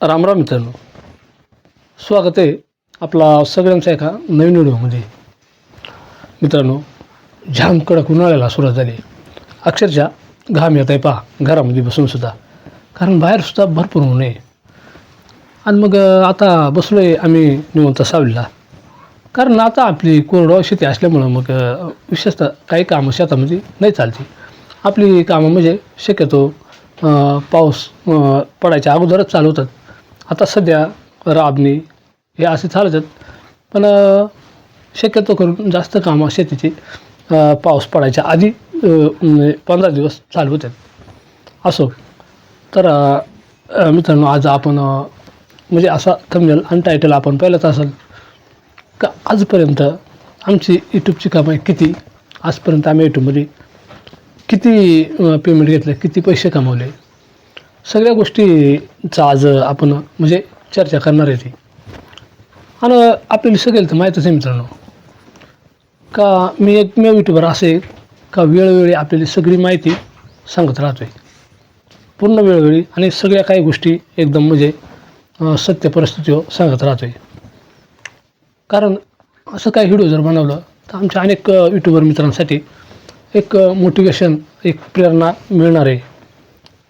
रामराम मित्रांनो. स्वागत आहे आपला सगळ्यांचा एका नवीन व्हिडिओमध्ये. मित्रांनो झाम कडक उन्हाळ्याला सुरुवात झाली. अक्षरशः घाम येत आहे पहा घरामध्ये बसूनसुद्धा कारण बाहेरसुद्धा भरपूर ऊन आहे. आणि मग आता बसलो आहे आम्ही निवंत सावलीला. कारण आता आपली कोरडवाहू शेती असल्यामुळं मग विशेषतः काही कामं शेतामध्ये नाही चालती. आपली कामं म्हणजे शक्यतो पाऊस पडायच्या अगोदरच चालवतात आता सध्या राबणी हे असे चालतात पण शक्यतो करून जास्त कामं शेतीची पाऊस पडायच्या आधी म्हणजे पंधरा दिवस चालू होतात असो. तर मित्रांनो आज आपण म्हणजे असा थंबनेल आणि टायटल आपण पाहिलंच असेल का आजपर्यंत आमची यूट्यूबची कामं किती? आजपर्यंत आम्ही यूट्यूबमध्ये किती पेमेंट घेतलं? किती पैसे कमावले? सगळ्या गोष्टीचा आज आपण म्हणजे चर्चा करणार आहे ती. आणि आपल्याला सगळं तर माहीतच आहे मित्रांनो का मी एकमेव यूट्यूबर असे का वेळोवेळी आपल्याला सगळी माहिती सांगत राहतो आहे पूर्ण वेळोवेळी आणि सगळ्या काही गोष्टी एकदम म्हणजे सत्य परिस्थितीवर सांगत राहतो आहे कारण असं काही व्हिडिओ जर बनवलं तर आमच्या अनेक युट्यूबर मित्रांसाठी एक मोटिवेशन एक प्रेरणा मिळणार आहे.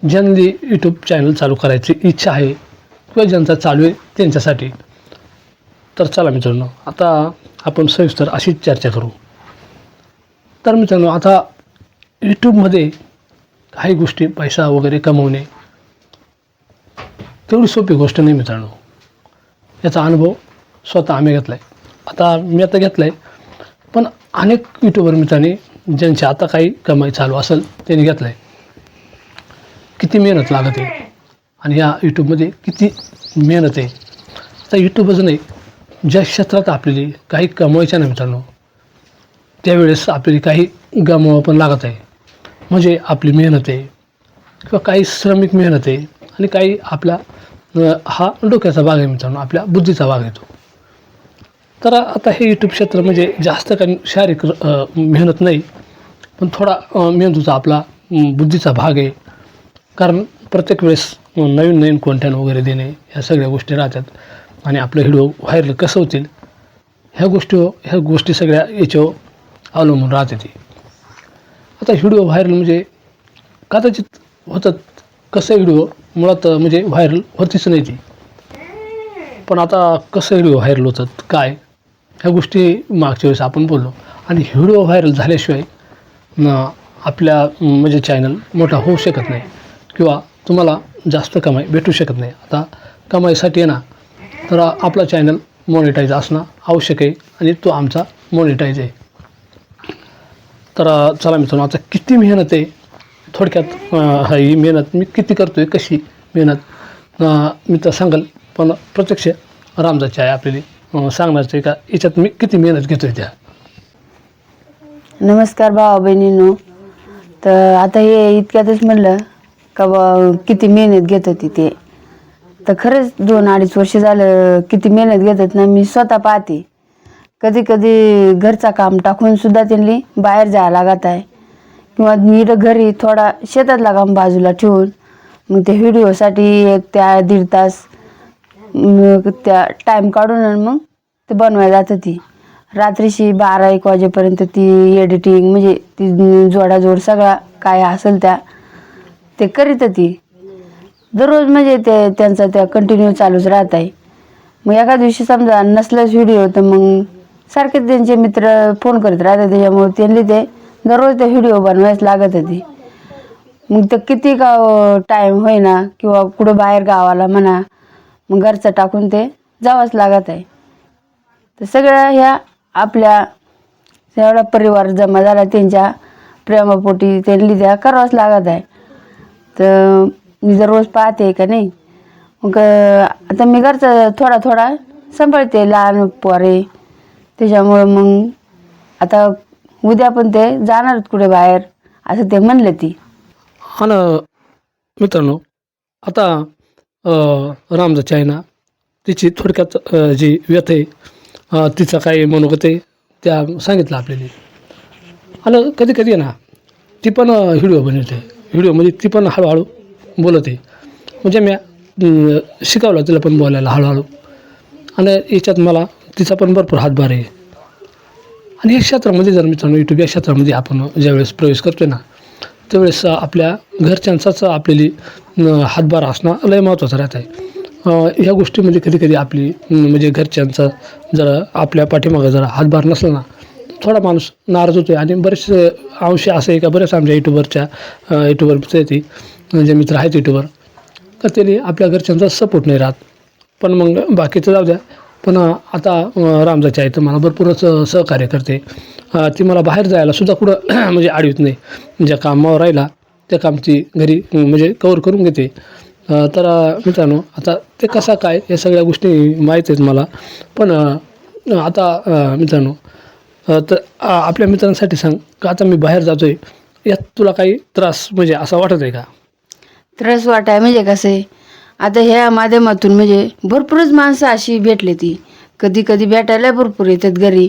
ज्यांनी यूट्यूब चॅनल चालू करायची इच्छा आहे किंवा ज्यांचा चालू आहे त्यांच्यासाठी. तर चला मित्रांनो आता आपण सविस्तर अशीच चर्चा करू. तर मित्रांनो आता यूट्यूबमध्ये काही गोष्टी पैसा वगैरे कमवणे तेवढी सोपी गोष्ट नाही मित्रांनो. याचा अनुभव स्वतः आम्ही घेतला आहे आता मी आता घेतला आहे पण अनेक यूट्यूबर मित्रांनी ज्यांची आता काही कमाई चालू असेल त्यांनी घेतलं आहे किती मेहनत लागत आहे? आणि या यूट्यूबमध्ये किती मेहनत आहे? आता यूट्यूबच नाही ज्या क्षेत्रात आपल्याला काही कमवायच्या नाही मित्रांनो त्यावेळेस आपल्याला काही गमवावं पण लागत आहे. म्हणजे आपली मेहनत आहे किंवा काही श्रमिक मेहनत आहे आणि काही आपला हा डोक्याचा भाग आहे मित्रांनो आपल्या बुद्धीचा भाग येतो तर आता हे यूट्यूब क्षेत्र म्हणजे जास्त काही शारीरिक मेहनत नाही पण थोडा मेहनतूचा मेंदूचा आपला बुद्धीचा भाग आहे. कारण प्रत्येक वेळेस नवीन नवीन कॉन्टेंट वगैरे देणे ह्या सगळ्या गोष्टी राहतात. आणि आपलं व्हिडिओ व्हायरल कसं होतील ह्या गोष्टी ह्या गोष्टी सगळ्या याच्यावर अवलंबून राहते ती. आता व्हिडिओ व्हायरल म्हणजे कदाचित होतात कसं व्हिडिओ मुळात म्हणजे व्हायरल होतीच नाही ती. पण आता कसं व्हिडिओ व्हायरल होतात काय? ह्या गोष्टी मागच्या वेळेस आपण बोललो. आणि व्हिडिओ व्हायरल झाल्याशिवाय आपल्या म्हणजे चॅनल मोठा होऊ शकत नाही. किंवा तुम्हाला जास्त कमाई भेटू शकत नाही. आता कमाईसाठी येणार ना तर आपला चॅनल मॉनिटाईज असणं आवश्यक आहे आणि तो आमचा मॉनिटाईज आहे. तर चला मित्रांनो आता किती मेहनत आहे? थोडक्यात ही मेहनत मी किती करतो आहे कशी मेहनत? मी तर सांगाल पण प्रत्यक्ष रामदाची आहे आपल्याला सांगण्याचं आहे का? याच्यात मी किती मेहनत घेतो आहे त्या? नमस्कार भावा बहिणींनो. तर आता हे इतक्यातच म्हणलं का बा किती मेहनत घेत होती ते. तर खरंच दोन अडीच वर्ष झालं किती मेहनत घेतात ना मी स्वतः पाहते. कधी कधी घरचा काम टाकून सुद्धा त्यांनी बाहेर जायला लागत आहे. किंवा मी घरी थोडा शेतातला काम बाजूला ठेवून मग त्या व्हिडिओसाठी एक त्या दीड तास मग त्या टाईम काढून आणि मग ते बनवायला जात ती रात्रीशी बारा एक वाजेपर्यंत ती एडिटिंग म्हणजे ती जोडाजोड सगळा काय असेल त्या ते करीत ती. दररोज म्हणजे ते त्यांचं त्या कंटिन्यू चालूच राहत आहे मग एका दिवशी समजा नसलाच व्हिडिओ तर मग सारखे त्यांचे मित्र फोन करत राहतात. त्याच्यामुळे त्यांनी ते दररोज ते व्हिडिओ बनवायच लागत होती. मग ते किती का टाईम होईना किंवा कुठं बाहेर गावाला म्हणा मग घरचं टाकून ते जावंच लागत आहे. तर सगळ्या ह्या आपल्या एवढा परिवार जमा झाला त्यांच्या प्रेमापोटी त्यांनी त्या करावंच लागत आहे. तर मी जर रोज पाहते का नाही मग आता मी घरचं थोडा थोडा सांभाळते लहान पोरे. त्याच्यामुळं मग आता उद्या पण ते जाणार कुठे बाहेर असं ते म्हणले ती. आणि मित्रांनो आता रामजा चायना तिची थोडक्यात जी व्यथ आहे अं, तिचं काही मनोगत आहे त्या सांगितलं आपल्याला आणि कधी कधी आहे ना ती पण व्हिडिओ बनवते. व्हिडिओमध्ये ती पण हळूहळू बोलत आहे. म्हणजे मी शिकवलं तिला पण बोलायला हळूहळू. आणि याच्यात मला तिचा पण भरपूर हातभार आहे. आणि या क्षेत्रामध्ये जर मित्रांनो यूट्यूब या क्षेत्रामध्ये आपण ज्यावेळेस प्रवेश करतोय ना त्यावेळेस आपल्या घरच्यांचाच आपल्याली हातभार असणं लय महत्त्वाचं राहत आहे ह्या गोष्टीमध्ये कधी कधी आपली म्हणजे घरच्यांचा जर आपल्या पाठीमागं जर हातभार नसला ना थोडा माणूस नाराज होतो आहे आणि बरेचसे अंश असं आहे का बरेच आमच्या युट्यूबरच्या युट्यूबरचे ती जे मित्र आहेत यूट्यूबर तर त्यांनी आपल्या घरच्यांचा सपोर्ट नाही राहत. पण मग बाकीचं जाऊ द्या. पण आता अं, रामजाची आई तर मला भरपूरच सहकार्य करते. ती मला बाहेर जायला सुद्धा कुठं म्हणजे आडवीत नाही. ज्या कामावर राहिला त्या काम ती घरी म्हणजे कवर करून घेते. तर मित्रांनो आता ते कसा काय या सगळ्या गोष्टी माहीत आहेत मला. पण आता मित्रांनो तर आपल्या मित्रांसाठी सांग का आता मी बाहेर जातो आहे यात तुला काही त्रास म्हणजे असा वाटत आहे का? त्रास वाटाय म्हणजे कसं? आहे आता ह्या माध्यमातून म्हणजे भरपूरच माणसं अशी भेटली ती. कधी कधी भेटायला भरपूर येतात घरी.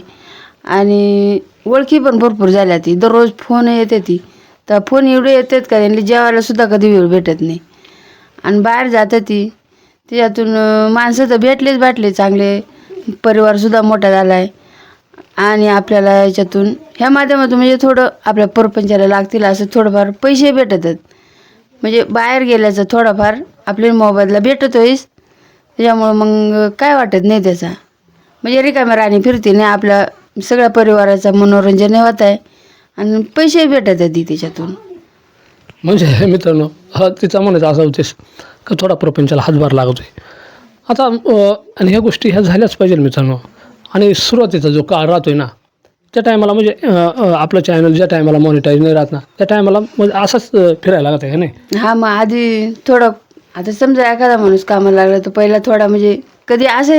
आणि ओळखी पण भरपूर झाल्या ती. दररोज फोन येते ती. तर फोन एवढे येतात का त्यांनी जेवायला सुद्धा कधी वेळ भेटत नाही. आणि बाहेर जातं ती. त्याच्यातून माणसं तर भेटलेच भेटले चांगले परिवारसुद्धा मोठा झाला आहे आणि आपल्याला याच्यातून ह्या माध्यमातून म्हणजे थोडं आपल्या परपंचाला लागतील असं थोडंफार पैसे भेटतात. म्हणजे बाहेर गेल्याचं थोडाफार आपल्या मोबाईलला भेटतोयच. त्याच्यामुळं मग काय वाटत नाही त्याचा. म्हणजे रिकाम्या राणी फिरते नाही आपल्या सगळ्या परिवाराचं मनोरंजन होत आहे. आणि पैसे भेटत आहेत त्याच्यातून. म्हणजे मित्रांनो हा तिचा म्हणायचा असा उद्देश का थोडा प्रपंचाला हातभार लागतो आहे आता आणि ह्या गोष्टी ह्या झाल्याच पाहिजे मित्रांनो. आणि सुरुवातीचा जो काळ राहतो आहे ना त्या टायमाला म्हणजे आपलं चॅनल ज्या टायमाला मॉनिटाईज नाही राहत ना त्या टायमाला म्हणजे असंच फिरायला लागत आहे नाही? हा मग आधी थोडं आता समजा एखादा माणूस कामाला लागला तर पहिला थोडा म्हणजे कधी असे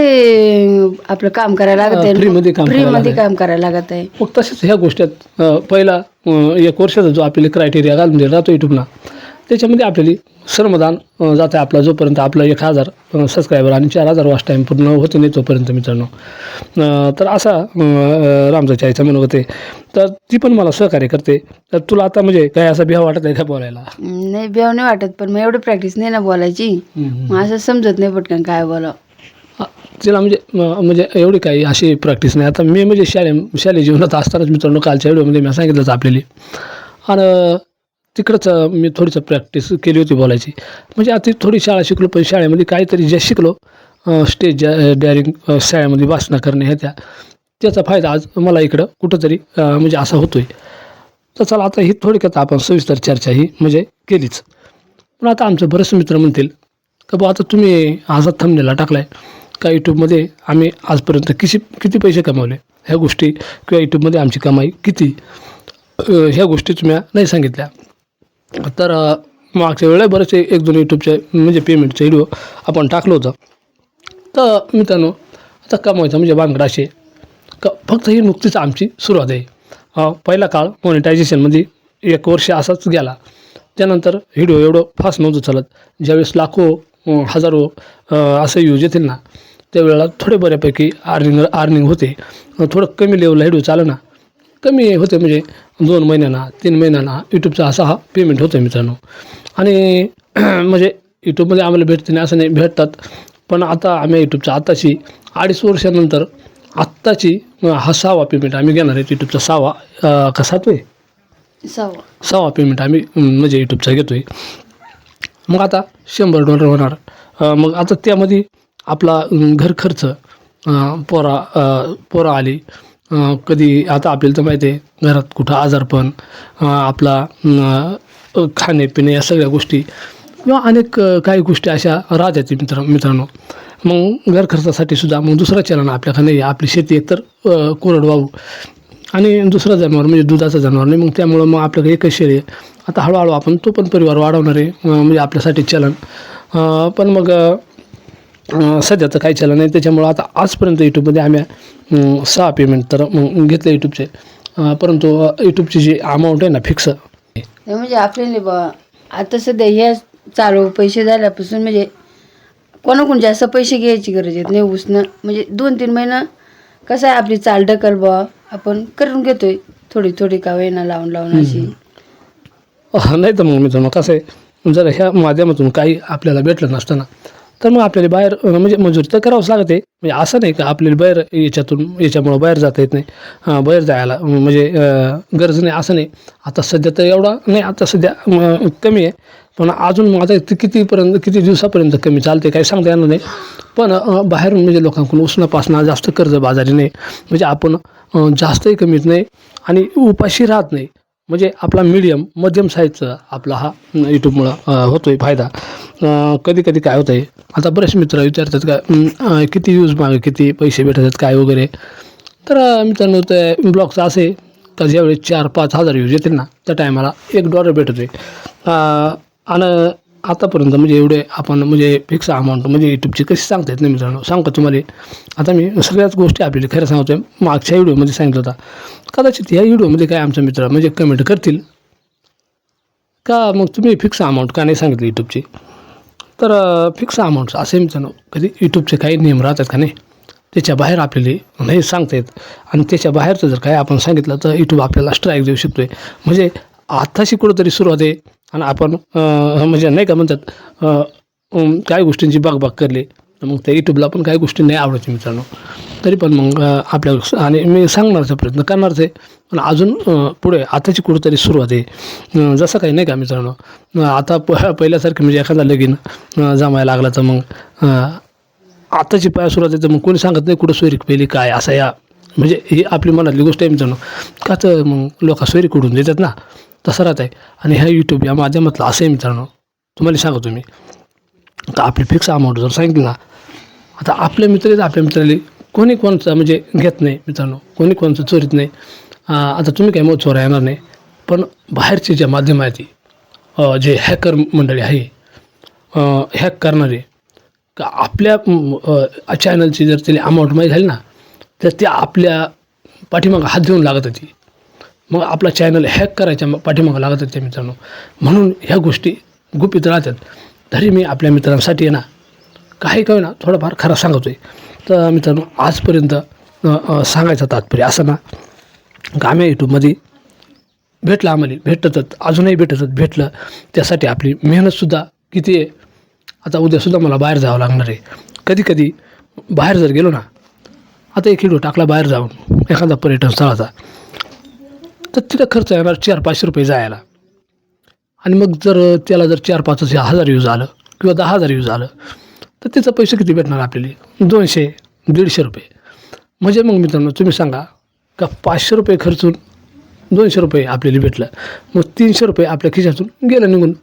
आपलं काम करायला लागत अं, free मध्ये काम आहे फ्रीमध्ये काम करायला लागत आहे. मग तसेच ह्या गोष्टीत पहिला एक वर्षाचा जो आपल्याला क्रायटेरिया घालून दिला राहतो यूट्यूबला त्याच्यामध्ये आपल्याला श्रमदान अं, जातं आहे आपला जोपर्यंत आपला एक हजार सबस्क्रायबर आणि चार हजार वॉच टाईम पूर्ण होते नाही तोपर्यंत मित्रांनो. तर असा रामजाची आईचा म्हणत होते तर ती पण मला सहकार्य करते. तर तुला आता म्हणजे काय असा बिहा वाटत आहे का बोलायला? नाही बेव नाही वाटत पण मग एवढी प्रॅक्टिस नाही ना बोलायची. मग असं समजत नाही पटकन काय बोलावं. हा, तिला म्हणजे म्हणजे एवढी काही अशी प्रॅक्टिस नाही. आता मी म्हणजे शाळे शालेय जीवनात असतानाच मित्रांनो कालच्या व्हिडिओमध्ये मी सांगितलंच आपल्याला. आणि तिकडंच मी थोडीसं प्रॅक्टिस केली होती बोलायची. म्हणजे आता थोडी शाळा शिकलो पण शाळेमध्ये काहीतरी जे शिकलो स्टेज ज्या डॅरिंग शाळेमध्ये भाषणं करणे ह्या त्या त्याचा फायदा आज मला इकडं कुठंतरी म्हणजे असा होतो आहे तर चला आता ही थोडक्यात आपण सविस्तर चर्चा ही म्हणजे केलीच. पण आता आमचे बरेचसे मित्र म्हणतील का बुवा आता तुम्ही आज थांबलेला टाकला आहे का यूट्यूबमध्ये आम्ही आजपर्यंत किती किती पैसे कमावले? ह्या गोष्टी किंवा यूट्यूबमध्ये आमची कमाई किती? ह्या गोष्टी तुम्ही नाही सांगितल्या. तर मागच्या वेळेला बरेचसे एक दोन यूट्यूबचे म्हणजे पेमेंटचे व्हिडिओ आपण टाकलं होतं. तर मित्रांनो आता कमवायचं म्हणजे भानगड असे फक्त ही नुकतीच आमची सुरुवात आहे. पहिला काळ मॉनिटायझेशनमध्ये म्हणजे एक वर्ष असाच गेला. त्यानंतर व्हिडिओ एवढं फास्ट नव्हतं चालत. ज्यावेळेस लाखो हजारो असं यूज येतील ना त्यावेळेला थोडे बऱ्यापैकी अर्निंग अर्निंग होते. थोडं कमी लेवलला व्हिडिओ चालू ना कमी होते म्हणजे दोन महिन्यांना तीन महिन्यांना यूट्यूबचा असा हा पेमेंट होतो मित्रांनो. आणि म्हणजे यूट्यूबमध्ये आम्हाला भेटते नाही असं नाही भेटतात. पण आता आम्ही यूट्यूबचा आत्ताची अडीच वर्षानंतर आत्ताची हा सहावा पेमेंट आम्ही घेणार आहे यूट्यूबचा सहावा अं, का सातवे? सहावा. सहावा पेमेंट आम्ही म्हणजे यूट्यूबचा घेतो आहे मग आता शंभर डॉलर होणार. मग आता त्यामध्ये आपला घर खर्च पोरा पोरं आली. कधी आता आपल्याला तर माहिती आहे घरात कुठं आजारपण आपला खाणेपिणे या सगळ्या गोष्टी किंवा अनेक काही गोष्टी अशा राहतात मित्र मित्रांनो. मग घर खर्चासाठी सुद्धा मग दुसरा चलन आपल्याकडे नाही आहे. आपली शेती एकतर कोरडवाहू आणि दुसरा जनावर म्हणजे दुधाचं जनावर नाही. मग त्यामुळं मग आपल्याकडे एकच शेळी आहे. आता हळूहळू आपण तो पण परिवार वाढवणार आहे. म्हणजे आपल्यासाठी चलन. पण मग अं, सध्या तर काही चलन नाही. त्याच्यामुळं आता आजपर्यंत यूट्यूबमध्ये आम्ही सहा पेमेंट तर मग घेतले यूट्यूबचे परंतु यूट्यूबची जी अमाऊंट आहे ना फिक्स म्हणजे आपल्याला बा आता सध्या ह्या चालू पैसे झाल्यापासून म्हणजे कोणाकडून जास्त पैसे घ्यायची गरज येत नाही उसणं म्हणजे दोन तीन महिनं कसं आहे आपली चाल ढकल बा आपण करून घेतोय. थोडी थोडी का वेळेला लावून लावून अशी. नाही तर मग मित्रांनो कसं आहे जर ह्या माध्यमातून काही आपल्याला भेटलं नसतं ना तर मग आपल्याला बाहेर म्हणजे मजुरी तर करावंच लागते. म्हणजे असं नाही का आपल्याला बाहेर याच्यातून याच्यामुळं बाहेर जाता येत नाही. बाहेर जायला म्हणजे गरज नाही असं नाही. आता सध्या तर एवढा नाही आता सध्या कमी आहे. पण अजून मग आता कितीपर्यंत किती दिवसापर्यंत कमी चालते काही सांगता येणार नाही. पण बाहेरून म्हणजे लोकांकडून उसणं जास्त कर्ज बाजारी नाही. म्हणजे आपण जास्तही कमीत नाही आणि उपाशी राहत नाही. म्हणजे आपला मीडियम मध्यम साईजचा आपला हा यूट्यूबमुळं होतो आहे फायदा. कधी कधी काय होतं आहे आता बरेच मित्र विचारतात का किती यूज मागे किती पैसे भेटतात काय वगैरे. तर मित्रांनो ते ब्लॉगचं असे तर ज्यावेळी चार पाच हजार यूज येतील ना त्या टायमाला एक डॉलर भेटतो आहे आणि आतापर्यंत म्हणजे एवढे आपण म्हणजे फिक्स अमाऊंट म्हणजे यूट्यूबची कशी सांगता येत नाही मित्रांनो. सांगतो तुम्हाला. आता मी सगळ्याच गोष्टी आपल्याला खरं सांगतो आहे मागच्या व्हिडिओमध्ये सांगितलं होता. कदाचित या व्हिडिओमध्ये काय आमचा मित्र म्हणजे कमेंट करतील. का मग तुम्ही फिक्स अमाऊंट का नाही सांगितली यूट्यूबची तर फिक्स अमाऊंट असे मित्रांनो. कधी यूट्यूबचे काही नियम राहतात का नाही? त्याच्या बाहेर आपल्याला नाही सांगता येत. आणि त्याच्या बाहेरचं जर काय आपण सांगितलं तर यूट्यूब आपल्याला स्ट्राईक देऊ शकतो आहे म्हणजे आत्ताशी कुठंतरी सुरुवात आहे. आणि आपण म्हणजे नाही का म्हणतात काही गोष्टींची बागबाग करली मग त्या यूट्यूबला पण काही गोष्टी नाही आवडते मित्रांनो. तरी पण मग आपल्या आणि मी सांगणारचा प्रयत्न करणारच आहे. पण अजून पुढे आताची कुठेतरी सुरुवात आहे. जसं काही नाही का मित्रांनो आता प पहिल्यासारखं म्हणजे एखादा लगीन जमायला लागला तर मग आताची पाया सुरुवात आहे तर मग कोणी सांगत नाही कुठं सोयरीक पहिली काय असं या. म्हणजे ही आपली मनातली गोष्ट आहे मित्रांनो. का तर मग लोक सोयरी कुठून देतात ना. तसं राहत आहे आणि ह्या यूट्यूब या माध्यमातलं असं आहे मित्रांनो. तुम्हाला सांगतो तुम्ही आता आपली फिक्स अमाऊंट जर सांगितली ना आता आपले मित्र आपल्या मित्राला कोणी कोणचं म्हणजे घेत नाही मित्रांनो. कोणी कोणचं चोरीत नाही. आता तुम्ही काय मग चोरा येणार नाही. पण बाहेरचे जे माध्यम आहे ती जे हॅकर मंडळी आहे हॅक करणारे का आपल्या चॅनलची जर त्याला अमाऊंट माहीत झाली ना तर ते आपल्या पाठीमागं हात देऊन लागत होती. मग आपला चॅनल हॅक करायच्या पाठीमागं लागत होते मित्रांनो. म्हणून ह्या गोष्टी गुपित राहतात. तरी मी आपल्या मित्रांसाठी ना काही काही ना थोडंफार खरं सांगतो आहे तर मित्रांनो आजपर्यंत सांगायचं तात्पर्य असं ना गाम्या यूट्यूबमध्ये भेटलं आम्हाला भेटतच अजूनही भेटतच भेटलं. त्यासाठी आपली मेहनतसुद्धा किती आहे? आता उद्यासुद्धा मला बाहेर जावं लागणार आहे. कधी कधी बाहेर जर गेलो ना आता एक व्हिडिओ टाकला बाहेर जाऊन एखादा पर्यटन स्थळाचा तर तिथं खर्च येणार चार पाचशे रुपये जायला. आणि मग जर त्याला जर चार पाच हजार यूज आलं किंवा दहा हजार यूज आलं तर त्याचं पैसे किती भेटणार आपल्याला? दोनशे दीडशे रुपये. म्हणजे मग मित्रांनो तुम्ही सांगा का पाचशे रुपये खर्चून दोनशे रुपये आपल्याला भेटलं मग तीनशे रुपये आपल्या खिशातून गेलं निघून.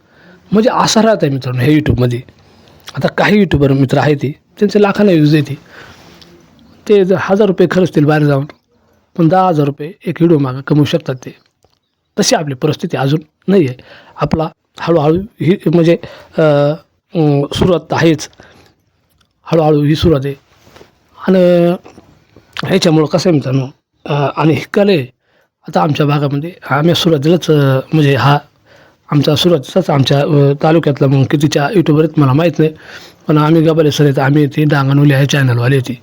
म्हणजे असा राहत आहे मित्रांनो हे यूट्यूबमध्ये आता काही यूट्यूबर मित्र आहेत ते त्यांचे लाखांना यूज येते. ते जर हजार रुपये खर्चतील बाहेर जाऊन पण दहा हजार रुपये एक व्हिडिओ मागं कमवू शकतात ते. तशी आपली परिस्थिती अजून नाही आहे आपला हळूहळू ही म्हणजे सुरुवात आहेच. हळूहळू ही सुरुवात आहे. आणि ह्याच्यामुळं कसं आहे मित्रांनो आणि हे कले आता आमच्या भागामध्ये आम्ही सुरुवातीलाच म्हणजे हा आमचा सुरुवातीचाच आमच्या तालुक्यातला मग कितीच्या युट्यूबर मला माहीत नाही. पण आम्ही गबाले सर येत आम्ही ती डांगणवली आहे चॅनलवाली होती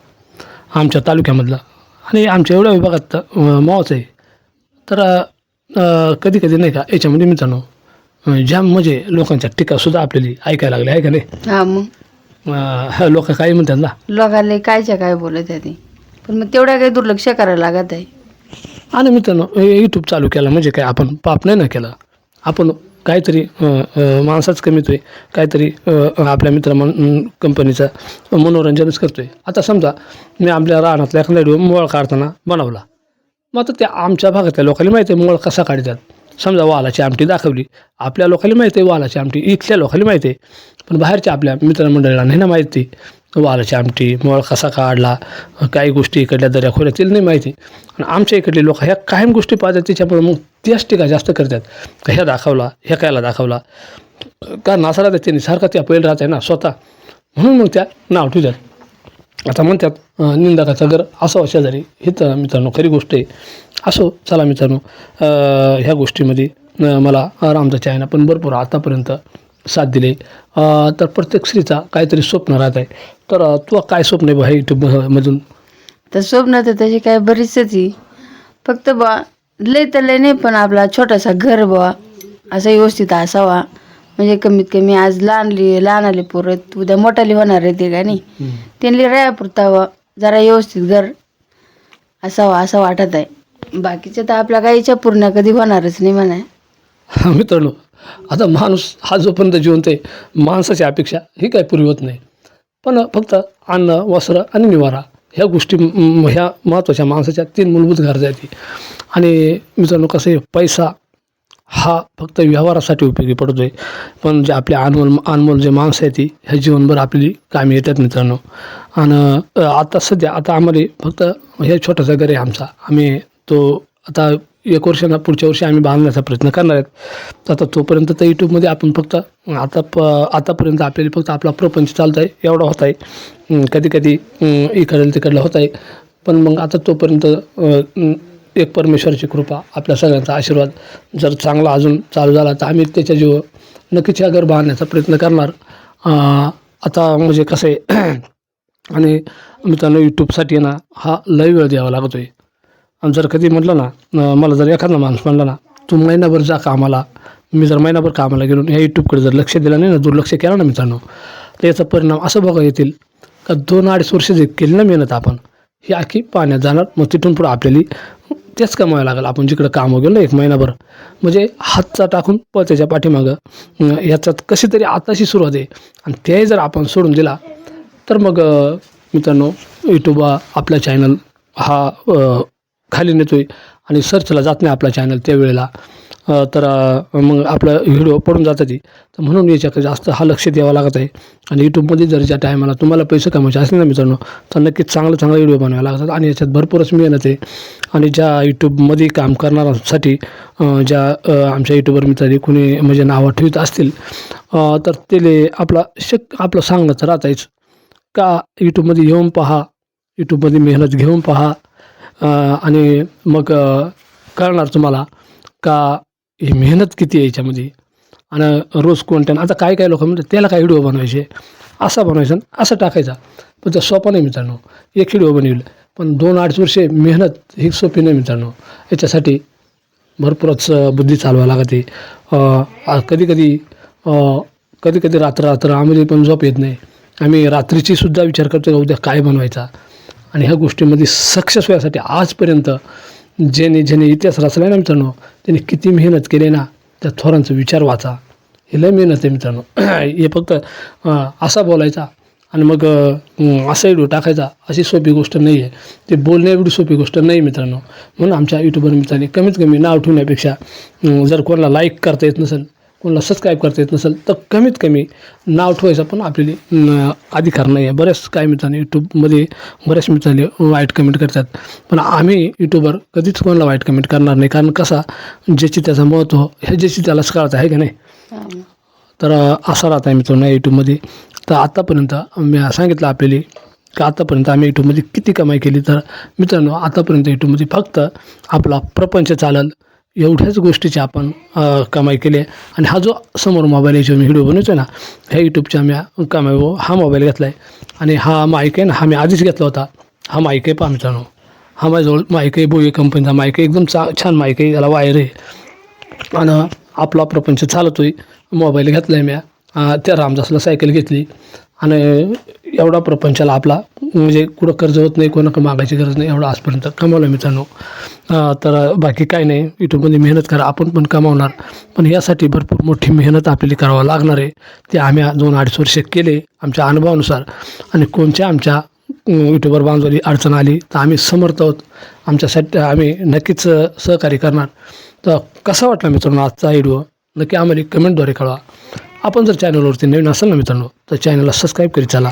आमच्या तालुक्यामधला. आणि आमच्या एवढ्या विभागात अं, मावच आहे. तर कधी कधी नाही का याच्यामध्ये मित्रांनो जाम म्हणजे लोकांच्या टीकासुद्धा आपल्याला ऐकायला लागल्या आहे का नाही? हा मग. लोक काही म्हणतात ना? लोकांना कायच्या काय बोलत आहे ते? पण मग तेवढ्या काही दुर्लक्ष करायला लागत आहे. आणि मित्रांनो यूट्यूब चालू केला म्हणजे काय आपण पाप नाही ना केला. आपण काहीतरी माणसाच अं, आहे काहीतरी आपल्या मित्र कंपनीचा कंपनीचं मनोरंजनच करतोय. आता समजा मी आपल्या रानातल्या एखादा व्हिडिओ मोळ काढताना बनवला. मग आता त्या आमच्या भागातल्या लोकांना माहिती आहे मोळ कसा काढतात. समजा वालाची आमटी दाखवली. आपल्या लोकांना माहिती आहे वालाची आमटी इथल्या लोकांना माहिती आहे. पण बाहेरच्या आपल्या मित्रमंडळीला नाही ना माहिती. वालाची आमटी मळ कसा काढला काही गोष्टी इकडल्या दर्या खोऱ्यातील नाही माहिती. आणि आमच्या इकडले लोक ह्या कायम गोष्टी पाहतात त्याच्यामुळे मग त्याच टीका जास्त करतात? का ह्या दाखवला ह्या कायला दाखवला? का नासाला त्यांनी सारखा त्या पहिलं राहत आहे ना स्वतः. म्हणून मग त्या नाव ठेवतात. आता म्हणतात अं, निंदकाचा घर असं शेजारी हे तर मित्रांनो खरी गोष्ट आहे. असो चला मित्रांनो ह्या गोष्टीमध्ये मला रामदाच्या चायना पण भरपूर आतापर्यंत साथ दिले. तर प्रत्येक स्त्रीचा काहीतरी स्वप्न राहत आहे. तर तुला काय स्वप्न आहे बा हे यूट्यूबमधून तर स्वप्न तर तशी काय बरीच आहे. फक्त बा लय तर लय नाही पण आपला छोटासा घर बा असा व्यवस्थित असावा. म्हणजे कमीत कमी आज लहानली लहान आले पोरं उद्या मोठाली होणार आहे ते का नाही. त्यांनी रायापुरता व जरा व्यवस्थित घर असावं असं वाटत आहे. बाकीचं तर आपल्या काही इच्छा पूर्ण कधी होणारच नाही म्हणा. मित्रांनो आता माणूस हा जोपर्यंत जिवंत आहे माणसाची अपेक्षा ही काय पुरी होत नाही. पण फक्त अन्न वस्त्र आणि निवारा ह्या गोष्टी ह्या महत्त्वाच्या माणसाच्या तीन मूलभूत गरजा आहेत. आणि मित्रांनो कसं आहे पैसा हा फक्त व्यवहारासाठी उपयोगी पडतो आहे पण जे आपले अनमोल अनमोल जे माणसं आहेत ती ह्या जीवनभर आपली कामी येतात मित्रांनो. आणि आता सध्या आता आम्हाला फक्त हे छोटासा घर आहे आमचा. आम्ही तो आता एक वर्षांना पुढच्या वर्षी आम्ही बांधण्याचा प्रयत्न करणार आहेत. आता तोपर्यंत तर यूट्यूबमध्ये आपण फक्त आता प आतापर्यंत आपल्याला फक्त आपला प्रपंच चालत आहे एवढा होत आहे. कधी कधी इकडलं तिकडलं होत आहे. पण मग आता तोपर्यंत एक परमेश्वराची कृपा आपल्या सगळ्यांचा आशीर्वाद जर चांगला अजून चालू झाला तर आम्ही त्याच्या जीव नक्कीच ह्या घर बांधण्याचा प्रयत्न करणार. आता म्हणजे कसं आहे आणि मित्रांनो यूट्यूबसाठी ना हा लय वेळ द्यावा लागतो आहे जर कधी म्हटलं ना मला जर एखादा माणूस म्हणला ना तू महिनाभर जा कामाला मी जर महिनाभर कामाला गेलो ह्या यूट्यूबकडे जर लक्ष दिलं नाही ना दुर्लक्ष केलं ना मित्रांनो तर याचा परिणाम असं बघा येतील का दोन अडीच वर्ष जे केली ना मेहनत आपण ही आखी पाण्यात जाणार मग तिथून पुढं आपल्याला तेच कमावं लागेल. आपण जिकडं कामं गेलो ना एक महिनाभर म्हणजे हातचा टाकून प त्याच्या पाठीमागं अं, याच्यात कशी तरी आताशी सुरुवात आहे. आणि तेही जर आपण सोडून दिला तर मग मित्रांनो यूट्यूब आपला चॅनल हा खाली नेतो आहे आणि सर्चला जात नाही आपला चॅनल त्यावेळेला तर मग आपलं व्हिडिओ पडून जातात तर म्हणून याच्याकडे जास्त हा लक्ष द्यावा लागत आहे. आणि यूट्यूबमध्ये जर ज्या टायमाला तुम्हाला पैसे कमवायचे असेल ना मित्रांनो तर नक्कीच चांगलं चांगला व्हिडिओ बनवायला लागतात. आणि याच्यात भरपूरच मेहनत आहे. आणि ज्या यूट्यूबमध्ये काम करणाऱ्यांसाठी ज्या आमच्या यूट्यूबर मित्रांनी कुणी म्हणजे नावं ठेवत असतील तर ते आपला शक आपलं सांगणं तर राहतायच. का यूट्यूबमध्ये येऊन पहा यूट्यूबमध्ये मेहनत घेऊन पहा आणि मग कळणार तुम्हाला का ही मेहनत किती आहे याच्यामध्ये? आणि रोज कोणत्या आता काय काय लोक म्हणतात त्याला काय व्हिडिओ बनवायचे? असा बनवायचा आणि असं टाकायचा. पण ते सोपं नाही मित्रांनो. एक व्हिडिओ बनवेल. पण दोन अडीच वर्षे मेहनत ही सोपी नाही मित्रांनो. याच्यासाठी भरपूरच बुद्धी चालवा लागते. कधी कधी कधी कधी रात्र रात्र आम्ही पण झोप येत नाही. आम्ही रात्रीची सुद्धा विचार करतो उद्या काय बनवायचा? आणि ह्या गोष्टीमध्ये सक्सेस व्हायसाठी आजपर्यंत ज्याने ज्याने इतिहास रचला ना मित्रांनो त्याने किती मेहनत केली ना त्या थोरांचा विचार वाचा. हे लय मेहनत आहे मित्रांनो. हे फक्त असा बोलायचा आणि मग असा व्हिडिओ टाकायचा अशी सोपी गोष्ट नाही आहे ते बोलणे एवढी सोपी गोष्ट नाही मित्रांनो. म्हणून आमच्या यूट्यूबवर मित्रांनी कमीत कमी नाव ठेवण्यापेक्षा जर कोणाला लाईक करता येत नसेल कोणाला सबस्क्राईब करता येत नसेल तर कमीत कमी नाव ठेवायचं पण आपल्याला अधिकार नाही आहे. बरेच काय मित्रांनी यूट्यूबमध्ये बरेच मित्रांनी वाईट कमेंट करतात. पण आम्ही यूट्यूबर कधीच कोणाला वाईट कमेंट करणार नाही. कारण कसा ज्याची त्याचं महत्त्व हे ज्याची त्यालाच कळत आहे का नाही? तर असा राहत आहे मित्रांनो यूट्यूबमध्ये तर आत्तापर्यंत मी सांगितलं आपल्याला की आतापर्यंत आम्ही यूट्यूबमध्ये किती कमाई केली. तर मित्रांनो आतापर्यंत यूट्यूबमध्ये फक्त आपला प्रपंच चालल. एवढ्याच गोष्टीची आपण कमाई केली आहे. आणि हा जो समोर मोबाईल याच्यावर मी व्हिडिओ बनवतो ना ह्या यूट्यूबच्या आम्ही कमाई हा मोबाईल घेतला आहे आणि हा माईक आहे ना हा मी आधीच घेतला होता. हा माईक आहे पामचानो हा माझ्याजवळ माईक आहे बोई कंपनीचा माईक आहे एकदम चा छान माईक आहे याला वायर आहे. आणि आपला प्रपंच चालतो आहे मोबाईल घेतला आहे म्या त्या रामदासला सायकल घेतली. आणि एवढा प्रपंचाला आपला म्हणजे कुठं कर्ज होत नाही कोणाकडे मागायची गरज नाही एवढा आजपर्यंत कमावलं मित्रांनो. तर बाकी काय नाही यूट्यूबमध्ये मेहनत करा आपण पण कमावणार. पण यासाठी भरपूर मोठी मेहनत आपल्याला करावं लागणार आहे. ते आम्ही दोन अडीच वर्ष केले आमच्या अनुभवानुसार. आणि कोणत्या आमच्या युट्यूबवर बांधवली अडचण आली तर आम्ही समर्थ आहोत. आमच्यासाठी आम्ही नक्कीच सहकार्य करणार. तर कसा वाटला मित्रांनो आजचा व्हिडिओ? नक्की आम्हाला कमेंटद्वारे कळवा. आपण जर चॅनलवरती नवीन असाल ना मित्रांनो तर चॅनलला सबस्क्राईब करीत चला.